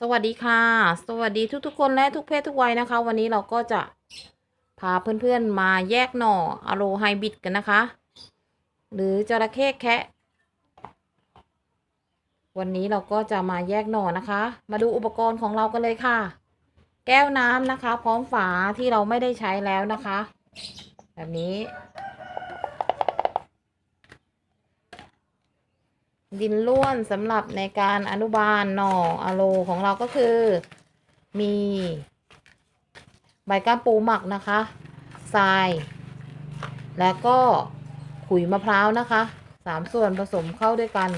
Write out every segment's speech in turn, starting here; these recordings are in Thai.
สวัสดีค่ะ สวัสดีทุกๆ คนและทุกเพศทุกวัยนะคะ วันนี้เราก็จะพาเพื่อนๆมาแยกหน่ออะโลไฮบิดกันนะคะ หรือจระเข้แคะ วันนี้เราก็จะมาแยกหน่อนะคะ มาดูอุปกรณ์ของเรากันเลยค่ะ แก้วน้ำนะคะ พร้อมฝาที่เราไม่ได้ใช้แล้วนะคะ แบบนี้ ดินล้วนสำหรับในการอนุบาลหน่ออะโลของเราก็คือ มีใบก้ามปูหมักนะคะทราย แล้วก็ขุยมะพร้าวนะคะสามส่วนผสมเข้าด้วยกัน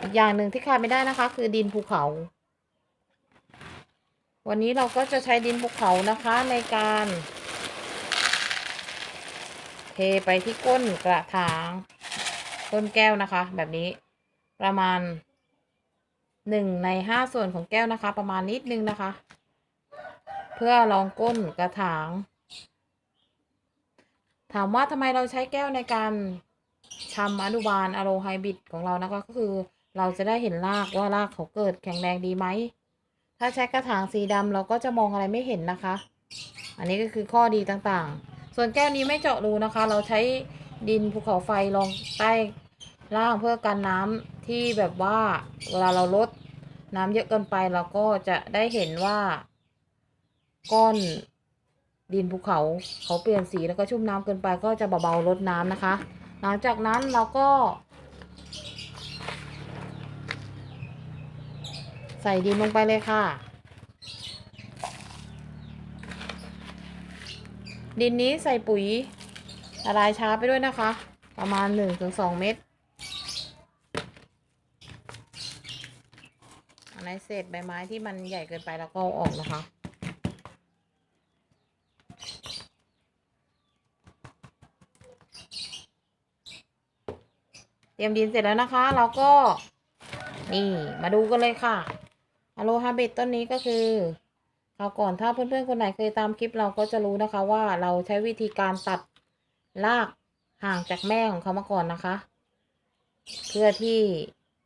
อีกอย่างหนึ่งที่ขาดไม่ได้นะคะ คือดินภูเขา วันนี้เราก็จะใช้ดินภูเขานะคะในการ ทไปที่ก้นกระถางก้นแก้วนะคะ แบบนี้ประมาณหนึ่งในห้าส่วนของแก้วนะคะ ประมาณนิดนึงนะคะ เพื่อรองก้นกระถาง ถามว่าทำไมเราใช้แก้วในการชำอนุบาลอะโลไฮบิดของเรานะคะ ก็คือเราจะได้เห็นรากว่ารากเขาเกิดแข็งแรงดีไหม ถ้าใช้กระถางสีดำเราก็จะมองอะไรไม่เห็นนะคะ อันนี้ก็คือข้อดีต่างๆ ส่วนแก้วนี้ไม่เจาะรูนะคะ เราใช้ดินภูเขาไฟลงใต้ล่างเพื่อกันน้ำที่แบบว่าเวลาเราลดน้ำเยอะเกินไปเราก็จะได้เห็นว่า ก้อนดินภูเขาเขาเปลี่ยนสีแล้วก็ชุ่มน้ำเกินไปก็จะเบาๆลดน้ำนะคะ หลังจากนั้นเราก็ ใส่ดินลงไปเลยค่ะ ดินนี้ใส่ปุ๋ยละลายช้าไปด้วยนะคะ ประมาณหนึ่งถึงสองเม็ดอันไหนเศษใบไม้ที่มันใหญ่เกินไปแล้วก็เอาออกนะคะเตรียมดินเสร็จแล้วนะคะ เราก็ นี่มาดูกันเลยค่ะอโลฮาเบตต้นนี้ก็คือ คราวก่อนถ้าเพื่อนๆคนไหนเคยตามคลิปเราก็จะรู้นะคะว่าเราใช้วิธีการตัดรากห่างจากแม่ของเขามาก่อนนะคะ เพื่อที่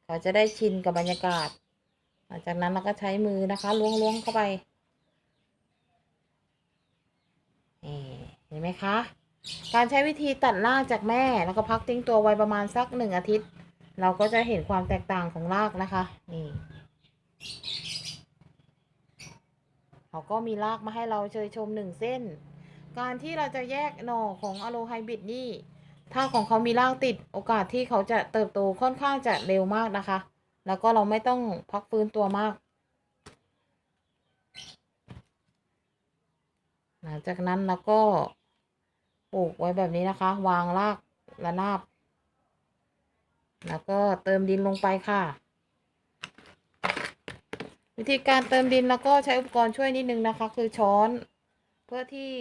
เขาจะได้ชินกับบรรยากาศ หลังจากนั้นเราก็ใช้มือนะคะล้วงๆเข้าไปนี่เห็นไหมคะ การใช้วิธีตัดรากจากแม่แล้วก็พักทิ้งตัวไว้ประมาณสักหนึ่งอาทิตย์ เราก็จะเห็นความแตกต่างของรากนะคะ นี่ เขาก็มีรากมาให้เราเชยชมหนึ่งเส้น การที่เราจะแยกหน่อของอะโลไฮบริดนี่ ถ้าของเขามีรากติดโอกาสที่เขาจะเติบโตค่อนข้างจะเร็วมากนะคะ แล้วก็เราไม่ต้องพักฟื้นตัวมาก หลังจากนั้นเราก็ปลูกไว้แบบนี้นะคะ วางรากระนาบ แล้วก็เติมดินลงไปค่ะ วิธีการเติมดินแล้วก็ใช้อุปกรณ์ช่วยนิดนึงนะคะ คือช้อนเพื่อที่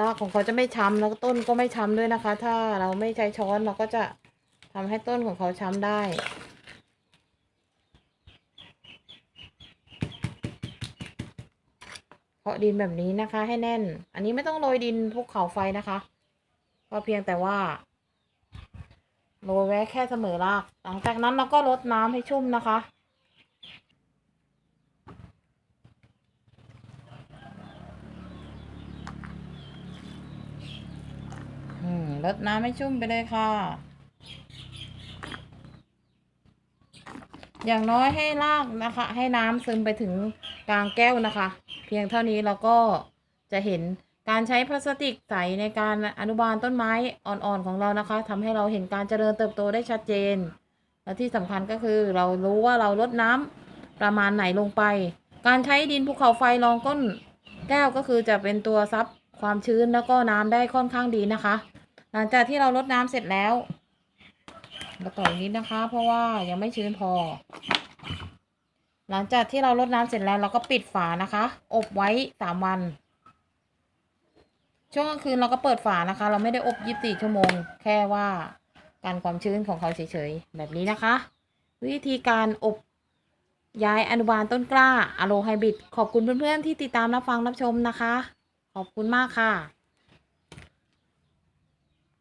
รากของเขาจะไม่ช้ำแล้วก็ต้นก็ไม่ช้ำด้วยนะคะ ถ้าเราไม่ใช้ช้อนเราก็จะทำให้ต้นของเขาช้ำได้ เพาะดินแบบนี้นะคะให้แน่น อันนี้ไม่ต้องโรยดินภูเขาไฟนะคะ ก็เพียงแต่ว่า โรยไว้แค่เสมอราก หลังจากนั้นเราก็รดน้ำให้ชุ่มนะคะ อืมรดน้ำให้ชุ่มไปเลยค่ะ อย่างน้อยให้รากนะคะ ให้น้ำซึมไปถึงกลางแก้วนะคะ เพียงเท่านี้เราก็จะเห็น การใช้พลาสติกใสในการอนุบาลต้นไม้อ่อนๆของเรานะคะทำให้เราเห็นการเจริญเติบโตได้ชัดเจน และที่สำคัญก็คือเรารู้ว่าเราลดน้ำประมาณไหนลงไป การใช้ดินภูเขาไฟรองก้นแก้วก็คือจะเป็นตัวซับความชื้นแล้วก็น้ำได้ค่อนข้างดีนะคะ หลังจากที่เราลดน้ำเสร็จแล้วมาต่ออีกนิดนะคะ เพราะว่ายังไม่ชื้นพอ หลังจากที่เราลดน้ำเสร็จแล้วเราก็ปิดฝานะคะ อบไว้สามวัน ช่วงกลางคืนเราก็เปิดฝานะคะ เราไม่ได้อบยีิบสี่ชั่วโมง แค่ว่าการความชื้นของเขาเฉยๆ แบบนี้นะคะ วิธีการอบย้ายอนุบาลต้นกล้าอะโลไฮบริดขอบคุณเพื่อนๆที่ติดตามรับฟังรับชมนะคะ ขอบคุณมากค่ะ